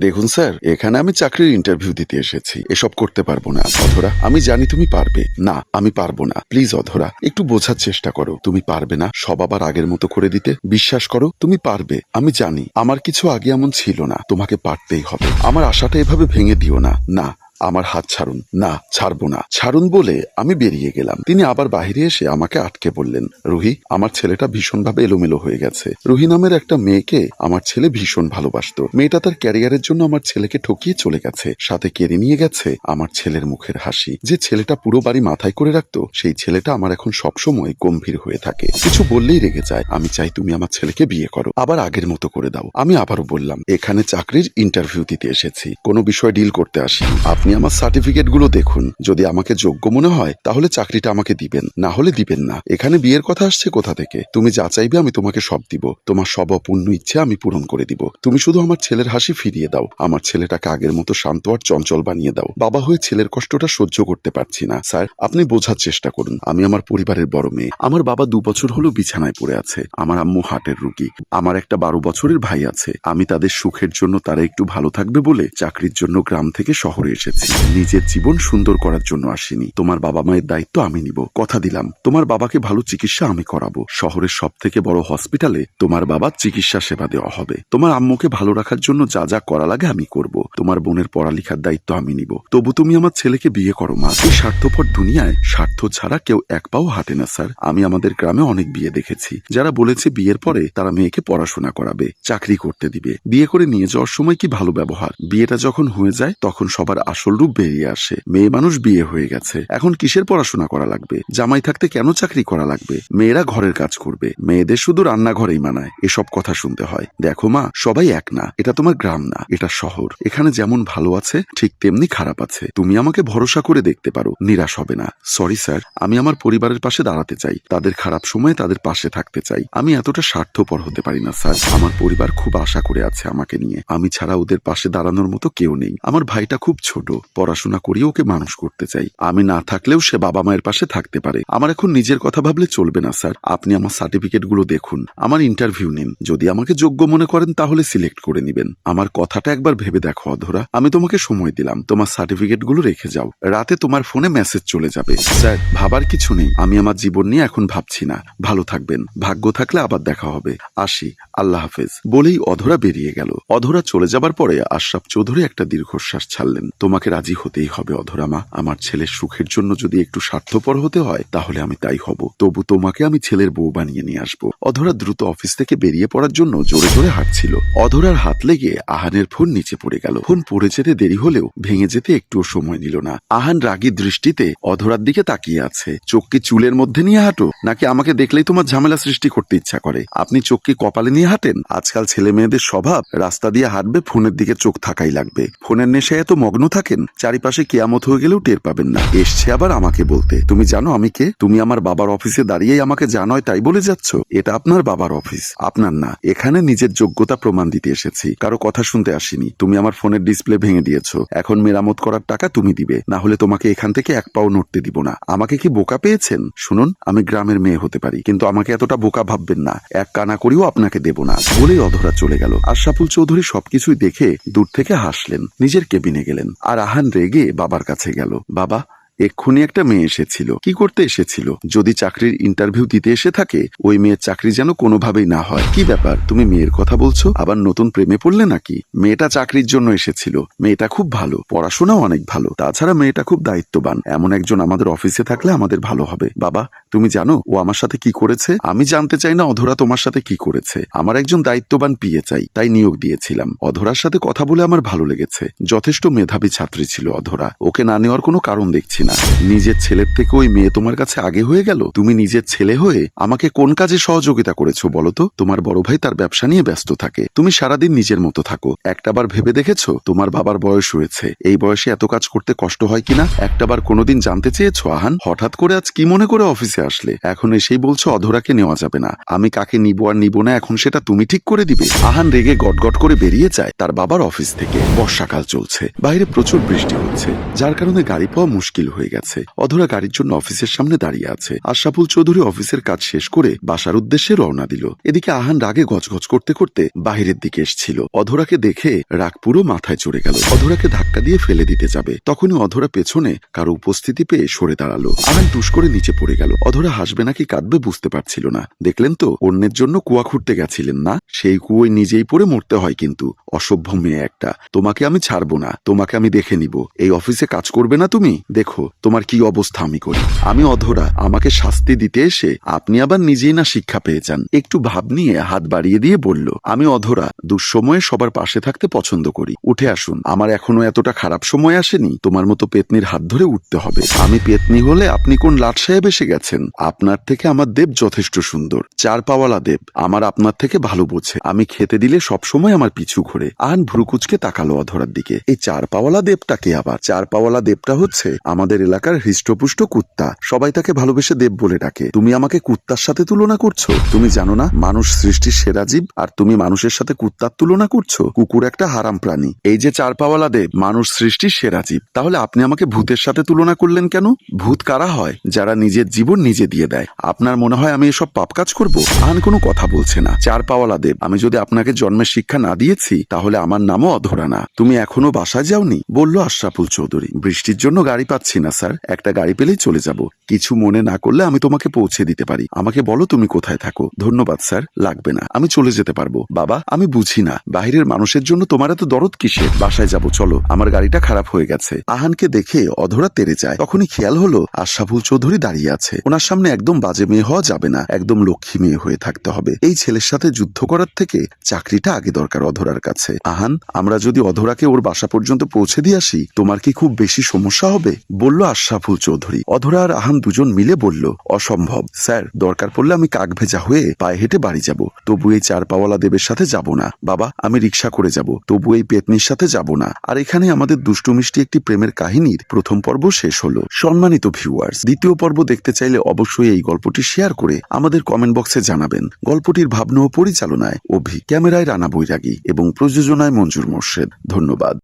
দেখুন স্যার, এখানে আমি চাকরির ইন্টারভিউ দিতে এসেছি। এসব করতে পারব না। অধরা, আমি জানি তুমি পারবে। না, আমি পারব না। প্লিজ অধরা, একটু বোঝার চেষ্টা করো। তুমি পারবে না সব আবার আগের মতো করে দিতে? বিশ্বাস করো, তুমি পারবে। আমি জানি, আমার কিছু আগে এমন ছিল না। তোমাকে পারতেই হবে। আমার আশাটা এভাবে ভেঙে দিও না। না আমার হাত ছাড়ুন। না, ছাড়বো না। ছাড়ুন বলে আমি বেরিয়ে গেলাম। তিনি আবার বাইরে এসে আমাকে আটকে বললেন রুহি, আমার ছেলেটা ভীষণভাবে এলোমেলো হয়ে গেছে। রুহি নামের একটা মেয়েকে আমার ছেলে ভীষণ ভালোবাসতো। মেয়েটা তার ক্যারিয়ারের জন্য আমার ছেলেকে ঠকিয়ে চলে গেছে। সাথে কেড়ে নিয়ে গেছে আমার ছেলের মুখের হাসি। যে ছেলেটা পুরো বাড়ি মাথায় করে রাখতো, সেই ছেলেটা আমার এখন সবসময় গম্ভীর হয়ে থাকে। কিছু বললেই রেগে যায়। আমি চাই তুমি আমার ছেলেকে বিয়ে করো। আবার আগের মতো করে দাও। আমি আবারও বললাম, এখানে চাকরির ইন্টারভিউ দিতে এসেছি। কোনো বিষয় ডিল করতে আসি আপনি আমার সার্টিফিকেটগুলো দেখুন। যদি আমাকে যোগ্য মনে হয়, তাহলে চাকরিটা আমাকে দিবেন। না হলে দিবেন না। এখানে বিয়ের কথা আসছে কোথা থেকে? তুমি যা চাইবে আমি তোমাকে সব দিব। তোমার সব অপূর্ণ ইচ্ছে আমি পূরণ করে দিব। তুমি শুধু আমার ছেলের হাসি ফিরিয়ে দাও। আমার ছেলেটাকে আগের মতো শান্ত আর চঞ্চল বানিয়ে দাও। বাবা হয়ে ছেলের কষ্টটা সহ্য করতে পারছি না। স্যার, আপনি বোঝার চেষ্টা করুন। আমি আমার পরিবারের বড় মেয়ে। আমার বাবা দু বছর হলো বিছানায় পড়ে আছে। আমার আম্মু হার্টের রুগী। আমার একটা বারো বছরের ভাই আছে। আমি তাদের সুখের জন্য তারা একটু ভালো থাকবে বলে চাকরির জন্য গ্রাম থেকে শহরে এসেছি। নিজের জীবন সুন্দর করার জন্য আসিনি। তোমার বাবা মায়ের দায়িত্ব আমি নিব। কথা দিলাম, তোমার বাবাকে ভালো চিকিৎসা আমি করাবো। শহরের সব থেকে বড় হসপিটালে তোমার বাবার চিকিৎসা সেবা দেওয়া হবে। তোমার আম্মুকে ভালো রাখার জন্য যা যা করা লাগে আমি করব। তোমার বোনের পড়ালেখার দায়িত্ব আমি নিব। তবু তুমি আমার ছেলেকে বিয়ে করো, মা। এই স্বার্থপর দুনিয়ায় স্বার্থ ছাড়া কেউ এক পাও হাঁটে না, স্যার। আমি আমাদের গ্রামে অনেক বিয়ে দেখেছি। যারা বলেছে বিয়ের পরে তারা মেয়েকে পড়াশোনা করাবে, চাকরি করতে দিবে। বিয়ে করে নিয়ে যাওয়ার সময় কি ভালো ব্যবহার? বিয়েটা যখন হয়ে যায়, তখন সবার আসল রূপ বেরিয়ে আসে। মেয়ে মানুষ বিয়ে হয়ে গেছে। এখন কিসের পড়াশোনা করা লাগবে? জামাই থাকতে কেন চাকরি করা লাগবে? মেয়েরা ঘরের কাজ করবে। মেয়েদের শুধু রান্নাঘরেই মানায়। এসব কথা শুনতে হয়। দেখো মা, সবাই এক না। এটা তোমার গ্রাম না, এটা শহর। এখানে যেমন ভালো আছে, ঠিক তেমনি খারাপ আছে। তুমি আমাকে ভরসা করে দেখতে পারো। নিরাশ হবে না। সরি স্যার, আমি আমার পরিবারের পাশে দাঁড়াতে চাই। তাদের খারাপ সময়ে তাদের পাশে থাকতে চাই। আমি এতটা স্বার্থপর হতে পারি না স্যার। আমার পরিবার খুব আশা করে আছে আমাকে নিয়ে। আমি ছাড়া ওদের পাশে দাঁড়ানোর মতো কেউ নেই। আমার ভাইটা খুব ছোট। পড়াশোনা করিয়ে ওকে মানুষ করতে চাই। আমি না থাকলেও সে বাবা মায়ের পাশে থাকতে পারে। আমার এখন নিজের কথা ভাবলে চলবে না, স্যার। আপনি আমার সার্টিফিকেটগুলো দেখুন, আমার ইন্টারভিউ নিন। যদি আমাকে যোগ্য মনে করেন, তাহলে সিলেক্ট করে নিবেন। আমার কথাটা একবার ভেবে দেখো, অধরা। আমি তোমাকে সময় দিলাম। তোমার সার্টিফিকেটগুলো রেখে যাও। রাতে তোমার ফোনে মেসেজ চলে যাবে। স্যার, ভাবার কিছু নেই। আমি আমার জীবন নিয়ে এখন ভাবছি না। ভালো থাকবেন। ভাগ্য থাকলে আবার দেখা হবে। আসি। আল্লাহ হাফেজ। বলেই অধরা বেরিয়ে গেল। অধরা চলে যাবার পরে আশরাফ চৌধুরী একটা দীর্ঘশ্বাস ছাড়লেন। তোমাকে রাজি হতেই হবে, অধরা মা। আমার ছেলের সুখের জন্য যদি একটু স্বার্থপর হতে হয়, তাহলে আমি তাই হব। তবু তোমাকে আমি ছেলের বউ বানিয়ে নিয়ে আসব। অধরা দ্রুত অফিস থেকে বেরিয়ে পড়ার জন্য জোরে জোরে হাঁটছিল। অধরার হাত লেগে আহানের ফোন নিচে পড়ে গেল। ফোন পড়ে যেতে দেরি হলেও ভেঙে যেতে একটুও সময় নিল না। আহান রাগী দৃষ্টিতে অধরার দিকে তাকিয়ে আছে। চোখকে চুলের মধ্যে নিয়ে হাঁটো, নাকি আমাকে দেখলেই তোমার ঝামেলা সৃষ্টি করতে ইচ্ছা করে? আপনি চোখকে কপালে নিয়ে হাঁটেন? আজকাল ছেলে মেয়েদের স্বভাব, রাস্তা দিয়ে হাঁটবে, ফোনের দিকে চোখ থাকাই লাগবে। ফোনের নেশায় এত মগ্ন থাকেন চারিপাশে কেয়ামত হয়ে গেলেও টের পাবেন না। এসছে আবার আমাকে বলতে। তুমি জানো আমি কে? তুমি আমার বাবার অফিসে দাঁড়িয়েই আমাকে জানোয় তাই বলে যাচ্ছ। এটা আপনার বাবার অফিস, আপনার না। এখানে নিজের যোগ্যতা প্রমাণ দিতে এসেছি। কারও কথা শুনতে আসিনি। তুমি আমার ফোনের ডিসপ্লে ভেঙে দিয়েছ। এখন মেরামত করার টাকা তুমি দিবে। না হলে তোমাকে এখান থেকে এক পাও নড়তে দিব না। আমাকে কি বোকা পেয়েছেন? শুনুন, আমি গ্রামের মেয়ে হতে পারি। কিন্তু আমাকে এতটা বোকা ভাববেন না। এক কানা করিও আপনাকে দেব না। বলেই অধরা চলে গেল। আশরাফুল চৌধুরী সবকিছুই দেখে দূর থেকে হাসলেন। নিজের কেবিনে গেলেন। আর আহান রেগে বাবার কাছে গেল। বাবা এক্ষুনি একটা মেয়ে এসেছিল। কি করতে এসেছিল? যদি চাকরির ইন্টারভিউ দিতে এসে থাকে, ওই মেয়ের চাকরি যেন কোনোভাবেই না হয়। কি ব্যাপার? তুমি মেয়ের কথা বলছো? আবার নতুন প্রেমে পড়লে নাকি? মেয়েটা চাকরির জন্য এসেছিল। মেয়েটা খুব ভালো। পড়াশোনাও অনেক ভালো। তাছাড়া মেয়েটা খুব দায়িত্ববান। এমন একজন আমাদের অফিসে থাকলে আমাদের ভালো হবে। বাবা, তুমি জানো ও আমার সাথে কি করেছে? আমি জানতে চাই না অধরা তোমার সাথে কি করেছে। আমার একজন দায়িত্ববান পিয়ে চাই, তাই নিয়োগ দিয়েছিলাম। অধরার সাথে কথা বলে আমার ভালো লেগেছে। যথেষ্ট মেধাবী ছাত্রী ছিল অধরা। ওকে না নেওয়ার কোনো কারণ দেখছি না নিজের ছেলের থেকে ওই মেয়ে তোমার কাছে আগে হয়ে গেল? তুমি নিজের ছেলে হয়ে আমাকে কোন কাজে সহযোগিতা করেছ বলো তো? তোমার বড় ভাই তার ব্যবসা নিয়ে ব্যস্ত থাকে। তুমি সারাদিন নিজের মতো থাকো। একটাবার ভেবে দেখেছ? তোমার বাবার বয়স হয়েছে। এই বয়সে এত কাজ করতে কষ্ট হয় কিনা? একটাবার কোনোদিন জানতে চেয়েছো, আহান? হঠাৎ করে আজ কি মনে করে অফিসে আসলে? এখন এসেই বলছো, অধরাকে নেওয়া যাবে না। আমি কাকে নিব আর নিব না, এখন সেটা তুমি ঠিক করে দিবে। আহান রেগে গটগট করে বেরিয়ে যায় তার বাবার অফিস থেকে। বর্ষাকাল চলছে। বাইরে প্রচুর বৃষ্টি হচ্ছে। যার কারণে গাড়ি পাওয়া মুশকিল হয়ে গেছে। অধরা গাড়ির জন্য অফিসের সামনে দাঁড়িয়ে আছে। আশরাফুল চৌধুরী অফিসের কাজ শেষ করে বাসার উদ্দেশ্যে রওনা দিল। এদিকে আহান রাগে গজগজ করতে করতে বাহিরের দিকে এসছিল। অধরাকে দেখে রাগ পুরো মাথায় চড়ে গেল। অধরাকে ধাক্কা দিয়ে ফেলে দিতে যাবে। তখনই অধরা পেছনে কারও উপস্থিতি পেয়ে সরে দাঁড়াল। আহান টুস করে নিচে পড়ে গেল। অধরা হাসবে নাকি কাঁদবে বুঝতে পারছিল না। দেখলেন তো, অন্যের জন্য কুয়া খুঁড়তে গেছিলেন না? সেই কুয়োয় নিজেই পড়ে মরতে হয় কিন্তু। অসভ্য মেয়ে একটা। তোমাকে আমি ছাড়বো না। তোমাকে আমি দেখে নিব। এই অফিসে কাজ করবে না তুমি? দেখো। তোমার কি অবস্থা আমি করি? আমি অধরা, আমাকে শাস্তি দিতে এসে আপনি আবার নিজেই না শিক্ষা পেয়ে যান। একটু ভাব নিয়ে হাত বাড়িয়ে দিয়ে বলল, আমি অধরা, দুঃসময়ে সবার পাশে থাকতে পছন্দ করি। উঠে আসুন, আমার এখনও এতটা খারাপ সময় আসেনি, তোমার মতো পেতনির হাত ধরে উঠতে হবে। আমি পেতনি হলে আপনি কোন লাট সাহেব এসে গেছেন? আপনার থেকে আমার দেব যথেষ্ট সুন্দর। চার পাওয়ালা দেব, আমার আপনার থেকে ভালো বোঝে। আমি খেতে দিলে সবসময় আমার পিছু ঘুরে। আন ভ্রুকুচকে তাকালো অধরার দিকে। এই চার পাওয়ালা দেবটা কে আবার? চার পাওয়ালা দেবটা হচ্ছে আমাদের এলাকার হৃষ্টপুষ্ট কুত্তা। সবাই তাকে ভালোবেসে দেব বলে ডাকে। তুমি আমাকে কুত্তার সাথে তুলনা করছ? তুমি জানো না, মানুষ সৃষ্টির সেরা জীব, আর তুমি মানুষের সাথে কুত্তার তুলনা করছ? কুকুর একটা হারাম প্রাণী। এই যে চার পাওয়ালা দেব, মানুষ সৃষ্টির সেরা জীব। তাহলে আপনি আমাকে ভূতের সাথে তুলনা করলেন কেন? ভূত কারা হয়? যারা নিজের জীবন নিজে দিয়ে দেয়। আপনার মনে হয় আমি এসব পাপ কাজ করব? আন কোনো কথা বলছে না। চার পাওয়ালা দেব, আমি যদি আপনাকে জন্মের শিক্ষা না দিয়েছি, তাহলে আমার নামও অধরা না। তুমি এখনও বাসায় যাওনি? বলল আশরাফুল চৌধুরী। বৃষ্টির জন্য গাড়ি পাচ্ছি না। স্যার। একটা গাড়ি পেলেই চলে যাব। কিছু মনে না করলে আমি তোমাকে পৌঁছে দিতে পারি। আমাকে বলো তুমি কোথায় থাকো। ধন্যবাদ, স্যার। লাগবে না। আমি চলে যেতে পারব। বাবা, আমি বুঝি না। বাইরের মানুষের জন্য তোমার এত দরদ কিসের? বাসায় যাব, চলো। আমার গাড়িটা খারাপ হয়ে গেছে। আহানকে দেখে অধরা তেরে যায়। তখনই খেয়াল হলো আশরাফুল চৌধুরী দাঁড়িয়ে আছে। ওনার সামনে একদম বাজে মেয়ে হওয়া যাবে না। একদম লক্ষ্মী মেয়ে হয়ে থাকতে হবে। এই ছেলের সাথে যুদ্ধ করার থেকে চাকরিটা আগে দরকার অধরার কাছে। আহান, আমরা যদি অধরাকে ওর বাসা পর্যন্ত পৌঁছে দিয়ে আসি, তোমার কি খুব বেশি সমস্যা হবে? বলল, আশরাফুল চৌধুরী। অধরা আর আহান দুজন মিলে বলল, অসম্ভব, স্যার, দরকার পড়লে আমি কাক ভেজা হয়ে পায়ে হেঁটে বাড়ি যাব। তবু এই চার পাওয়ালা দেবের সাথে যাব না। বাবা, আমি রিক্সা করে যাব। তবু এই পেতনির সাথে যাব না। আর এখানে আমাদের দুষ্টু মিষ্টি একটি প্রেমের কাহিনীর প্রথম পর্ব শেষ হলো। সম্মানিত ভিউয়ার্স দ্বিতীয় পর্ব দেখতে চাইলে অবশ্যই এই গল্পটি শেয়ার করে আমাদের কমেন্ট বক্সে জানাবেন। গল্পটির ভাবনা ও পরিচালনায় অভি, ক্যামেরায় রানা বৈরাগী এবং প্রযোজনায় মঞ্জুর মোর্শেদ। ধন্যবাদ।